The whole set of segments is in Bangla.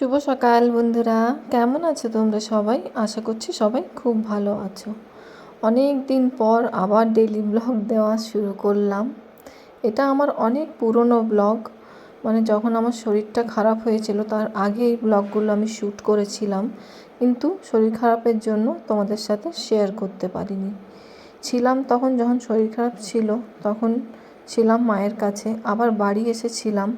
শুভ সকাল বন্ধুরা। কেমন আছো তোমরা সবাই? আশা করছি সবাই খুব ভালো আছো। অনেক দিন পর আবার ডেলি ব্লগ দেওয়া শুরু করলাম। এটা আমার অনেক পুরনো ব্লগ মানে যখন আমার শরীরটা খারাপ হয়েছিল, তার আগে এই ব্লগগুলো আমি শ্যুট করেছিলাম। কিন্তু শরীর খারাপের জন্য তোমাদের সাথে শেয়ার করতে পারিনি। ছিলাম তখন যখন শরীর খারাপ ছিল, তখন ছিলাম মায়ের কাছে। আবার বাড়ি এসেছিলাম।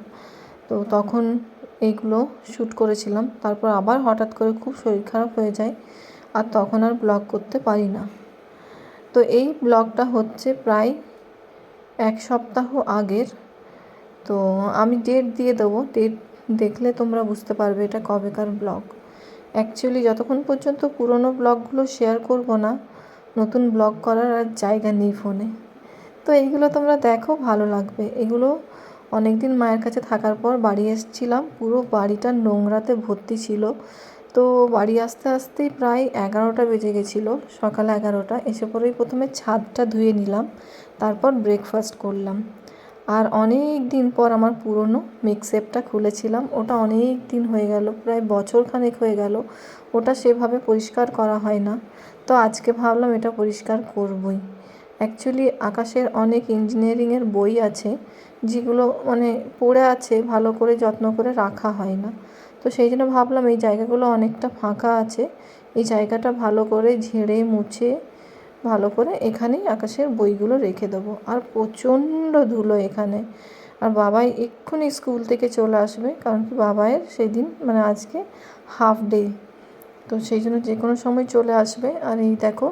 তো তখন এইগুলো শ্যুট করেছিলাম। তারপর আবার হঠাৎ করে খুব শরীর খারাপ হয়ে যায় আর তখন আর ব্লগ করতে পারি না। তো এই ব্লগটা হচ্ছে প্রায় এক সপ্তাহ আগের। তো আমি ডেট দিয়ে দেবো। ডেট দেখলে তোমরা বুঝতে পারবে এটা কবেকার ব্লগ। অ্যাকচুয়ালি যতক্ষণ পর্যন্ত পুরনো ব্লগগুলো শেয়ার করব না, নতুন ব্লগ করার আর জায়গা নেই ফোনে তো এইগুলো তোমরা দেখো, ভালো লাগবে। এগুলো অনেক দিন মায়ের কাছে থাকার পর বাড়ি এসেছিলাম। পুরো বাড়িটা নোংরাতে ভর্তি ছিল। তো বাড়ি আসতে আসতেই প্রায় এগারোটা বেজে গেছিল। সকাল এগারোটা। এসে পরেই প্রথমে ছাদটা ধুয়ে নিলাম। তারপর ব্রেকফাস্ট করলাম। আর অনেক দিন পর আমার পুরনো মিক্সেপটা খুলেছিলাম। ওটা অনেক দিন হয়ে গেল। প্রায় বছর খানেক হয়ে গেল। ওটা সেভাবে পরিষ্কার করা হয় না। তো আজকে ভাবলাম এটা পরিষ্কার করবই। অ্যাকচুয়ালি আকাশের অনেক ইঞ্জিনিয়ারিংয়ের বই আছে, যেগুলো মানে পড়ে আছে, ভালো করে যত্ন করে রাখা হয় না। তো সেই জন্য ভাবলাম এই জায়গাগুলো অনেকটা ফাঁকা আছে, এই জায়গাটা ভালো করে ঝেড়ে মুছে, ভালো করে এখানেই আকাশের বইগুলো রেখে দেবো। আর প্রচণ্ড ধুলো এখানে। আর বাবাই এক্ষুনি স্কুল থেকে চলে আসবে, কারণ কি বাবাইয়ের সেই দিন মানে আজকে হাফ ডে তো সেই জন্য যে কোনো সময় চলে আসবে। আর এই দেখো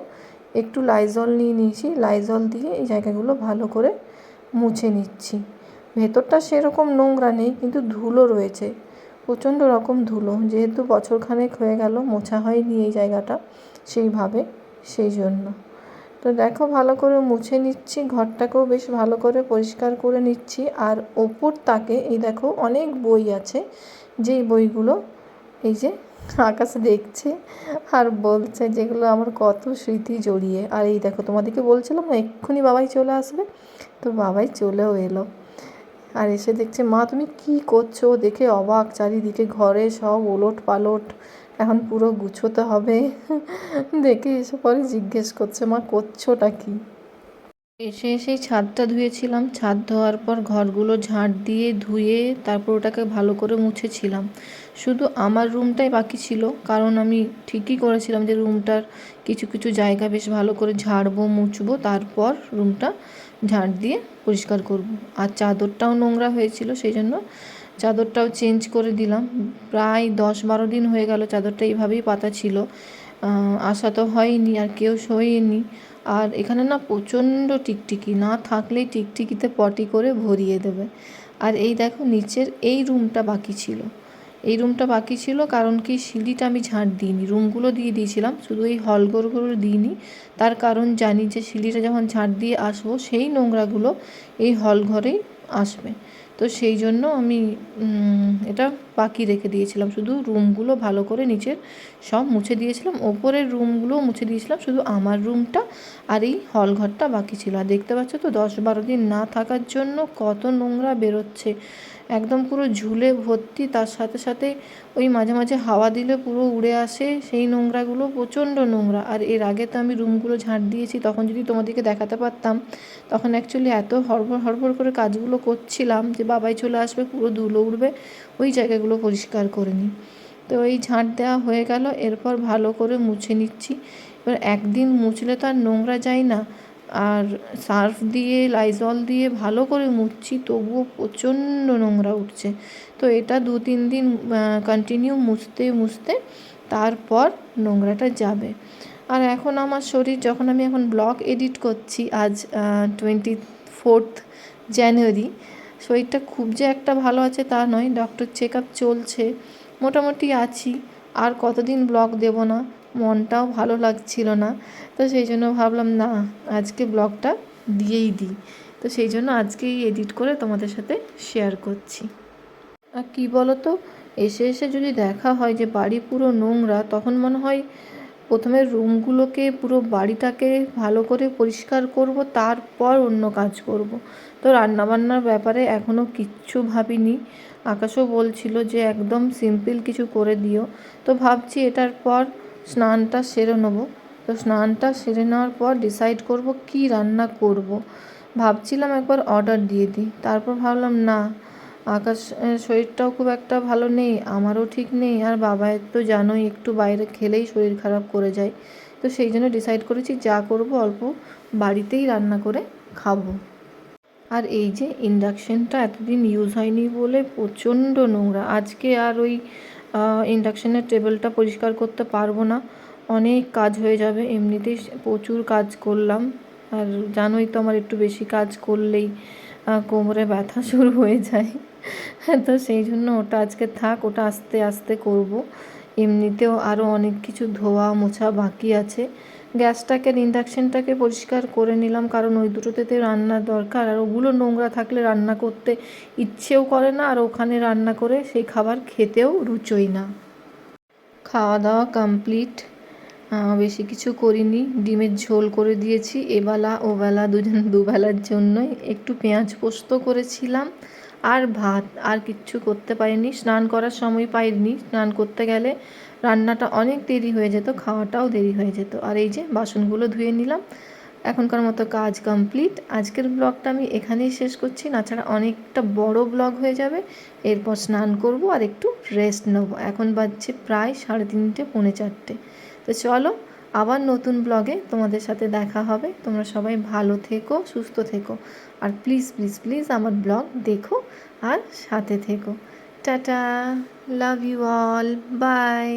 একটু লাইজল নিয়ে নিয়েছি। লাইজল দিয়ে এই জায়গাগুলো ভালো করে মুছে নিচ্ছি। ভেতরটা সেরকম নোংরা নেই, কিন্তু ধুলো রয়েছে। প্রচণ্ড রকম ধুলো। যেহেতু বছরখানেক হয়ে গেল, মোছা হয়নি এই জায়গাটা সেইভাবে সেই জন্য তো দেখো, ভালো করে মুছে নিচ্ছি। ঘরটাকেও বেশ ভালো করে পরিষ্কার করে নিচ্ছি। আর ওপর তাকে এই দেখো, অনেক বই আছে। যেই বইগুলো, এই যে আকাশে দেখছে আর বলছে যেগুলো আমার কত স্মৃতি জড়িয়ে। আর এই দেখো, তোমাদেরকে বলছিলাম না, এক্ষুনি বাবাই চলে আসবে। তো বাবাই চলেও এলো। আর এসে দেখছে, মা, তুমি কি করছ? দেখে অবাক, চারিদিকে ঘরে সব ওলট পালট এখন পুরো গুছোতে হবে। দেখে এসে পরে জিজ্ঞেস করছে, মা, করছোটা কি? এসে এসেই ছাদটা ধুয়েছিলাম। ছাদ ধোয়ার পর ঘরগুলো ঝাঁট দিয়ে ধুয়ে তারপর ওটাকে ভালো করে মুছেছিলাম। শুধু আমার রুমটাই বাকি ছিল, কারণ আমি ঠিকই করেছিলাম যে রুমটার কিছু কিছু জায়গা বেশ ভালো করে ঝাড়বো, মুছবো, তারপর রুমটা ঝাঁট দিয়ে পরিষ্কার করব। আর চাদরটাও নোংরা হয়েছিল, সেই জন্য চাদরটাও চেঞ্জ করে দিলাম। প্রায় দশ বারো দিন হয়ে গেল চাদরটা এইভাবেই পাতা ছিল। আসা তো হয়নি আর কেউ শোয়নি। আর এখানে না প্রচণ্ড টিকটিকি, না থাকলেই টিকটিকিতে পটি করে ভরিয়ে দেবে। আর এই দেখো নিচের এই রুমটা বাকি ছিল। এই রুমটা বাকি ছিল কারণ কি সিঁড়িটা আমি ঝাঁট দিইনি, রুমগুলো দিয়ে দিয়েছিলাম, শুধু এই হলঘরগুলো দিইনি। তার কারণ জানি যে সিঁড়িটা যখন ঝাঁট দিয়ে আসব সেই নোংরাগুলো এই হল ঘরেই আসবে। তো সেই জন্য আমি এটা বাকি রেখে দিয়েছিলাম। শুধু রুমগুলো ভালো করে নিচের সব মুছে দিয়েছিলাম। ওপরের রুমগুলো মুছে দিয়েছিলাম। শুধু আমার রুমটা আর এই হল ঘরটা বাকি ছিল। আর দেখতে পাচ্ছ তো, দশ বারো দিন না থাকার জন্য কত নোংরা বেরোচ্ছে। একদম পুরো ঝুলে ভর্তি, তার সাথে সাথে ওই মাঝে মাঝে হাওয়া দিলে পুরো উড়ে আসে। সেই নোংরাগুলো প্রচণ্ড নোংরা। আর এর আগে তো আমি রুমগুলো ঝাঁট দিয়েছি, তখন যদি তোমাদেরকে দেখাতে পারতাম, তখন অ্যাকচুয়ালি এত হড়বড় হড়বড় করে কাজগুলো করছিলাম যে, বাবাই চলে আসবে, পুরো ধুলো উঠবে ওই জায়গাগুলো পরিষ্কার করে নিই। তো এই ঝাঁট দেওয়া হয়ে গেল, এরপর ভালো করে মুছে নিচ্ছি। এবার একদিন মুছলে তো আর নোংরা যায় না। আর সার্ফ দিয়ে, লাইজল দিয়ে ভালো করে মুছছি তবুও প্রচণ্ড নোংরা উঠছে। তো এটা দু তিন দিন কন্টিনিউ মুছতে মুছতে তারপর নোংরাটা যাবে। আর এখন আমার শরীর, যখন আমি এখন ব্লগ এডিট করছি আজ টোয়েন্টি ফোর্থ জানুয়ারি শরীরটা খুব যে একটা ভালো আছে তা নয়। ডক্টর চেক আপ চলছে। মোটামুটি আছি। আর কতদিন ব্লগ দেব না? মনটাও ভালো লাগছিল না। তো সেই জন্য ভাবলাম, না, আজকে ব্লগটা দিয়েই দিই। তো সেই জন্য আজকেই এডিট করে তোমাদের সাথে শেয়ার করছি। আর কী বলো তো এসে এসে যদি দেখা হয় যে বাড়ি পুরো নোংরা, তখন মনে হয় প্রথমে রুমগুলোকে, পুরো বাড়িটাকে ভালো করে পরিষ্কার করব, তারপর অন্য কাজ করব। তো রান্নাবান্নার ব্যাপারে এখনও কিচ্ছু ভাবিনি। আকাশও বলছিল যে একদম সিম্পল কিছু করে দিও। তো ভাবছি এটার পর স্নানটা সেরে নেব। তো স্নানটা সেরে নেওয়ার পর ডিসাইড করব কি রান্না করব। ভাবছিলাম একবার অর্ডার দিয়ে দিই। তারপর ভাবলাম, না, আকাশ শরীরটাও খুব একটা ভালো নেই, আমারও ঠিক নেই, আর বাবায়ের তো জানোই, একটু বাইরে খেলেই শরীর খারাপ করে যায়। তো সেই জন্য ডিসাইড করেছি যা করব অল্প বাড়িতেই রান্না করে খাব। আর এই যে ইন্ডাকশানটা এতদিন ইউজ হয়নি বলে প্রচণ্ড নোংরা। আজকে আর ওই ইন্ডাকশানের টেবিলটা পরিষ্কার করতে পারব না। অনেক কাজ হয়ে যাবে। এমনিতেই প্রচুর কাজ করলাম। আর জানোই তো আমার একটু বেশি কাজ করলেই কোমরে ব্যথা শুরু হয়ে যায়। তো সেই জন্য ওটা আজকে থাক, ওটা আস্তে আস্তে করব। এমনিতেও আরও অনেক কিছু ধোয়া মোছা বাকি আছে। গ্যাসটাকে, ইন্ডাকশানটাকে পরিষ্কার করে নিলাম, কারণ ওই দুটোতে রান্নার দরকার। আর ওগুলো নোংরা থাকলে রান্না করতে ইচ্ছেও করে না, আর ওখানে রান্না করে সেই খাবার খেতেও রুচোই না। খাওয়া দাওয়া কমপ্লিট বেশি কিছু করিনি। ডিমের ঝোল করে দিয়েছি, এবেলা, ওবেলা, দুজন, দুবেলার জন্যই একটু পেঁয়াজ পোস্ত করেছিলাম, আর ভাত, আর কিচ্ছু করতে পারিনি। স্নান করার সময় পাইনি। স্নান করতে গেলে রান্নাটা অনেক দেরি হয়ে যেত, খাওয়াটাও দেরি হয়ে যেত। আর এই যে বাসনগুলো ধুয়ে নিলাম, এখনকার মতো কাজ কমপ্লিট। আজকের ব্লগটা আমি এখানেই শেষ করছি। নাছাড়া অনেকটা বড় ব্লগ হয়ে যাবে। এরপর স্নান করব আর একটু রেস্ট নেব। এখন বাজছে প্রায় সাড়ে তিনটে, পৌনে চারটে। তো চলো, আবার নতুন ব্লগে তোমাদের সাথে দেখা হবে। তোমরা সবাই ভালো থেকো, সুস্থ থেকো। আর প্লিজ প্লিজ প্লিজ আমার ব্লগ দেখো আর সাথে থেকো। tata love you all bye